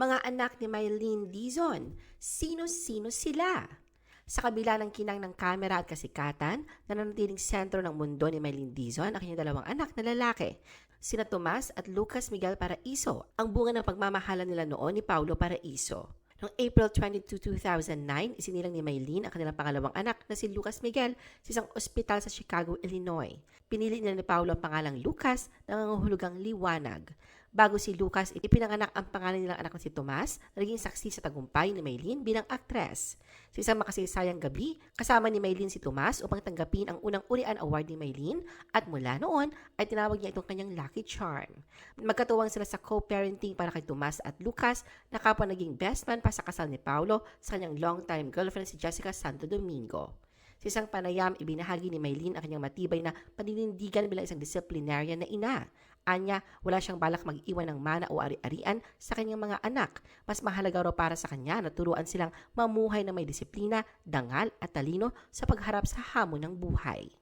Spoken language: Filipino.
Mga anak ni Mylene Dizon, sino-sino sila? Sa kabila ng kinang ng kamera at kasikatan, nananatiling sentro ng mundo ni Mylene Dizon ang kanyang dalawang anak na lalaki, sina Tomas at Lucas Miguel Paraiso, ang bunga ng pagmamahalan nila noon ni Paulo Paraiso. Noong April 22, 2009, isinilang ni Maylene ang kanilang pangalawang anak na si Lucas Miguel sa isang ospital sa Chicago, Illinois. Pinili nila ni Paulo ang pangalang Lucas na nangangahulugang liwanag. Bago si Lucas, ipinanganak ang pangalan nilang anak na si Tomas na naging saksi sa tagumpay ni Maylene bilang aktres. Sa isang makasaysayang gabi, kasama ni Maylene si Tomas upang tanggapin ang unang Urian Award ni Maylene at mula noon ay tinawag niya itong kanyang lucky charm. Magkatuwang sila sa co-parenting para kay Tomas at Lucas na kapwa naging best man pa sa kasal ni Paulo sa kanyang long-time girlfriend si Jessica Santo Domingo. Sa isang panayam, ibinahagi ni Maylene ang kanyang matibay na paninindigan bilang isang disciplinarian na ina. Anya, wala siyang balak mag-iwan ng mana o ari-arian sa kanyang mga anak. Mas mahalaga raw para sa kanya na turuan silang mamuhay na may disiplina, dangal at talino sa pagharap sa hamon ng buhay.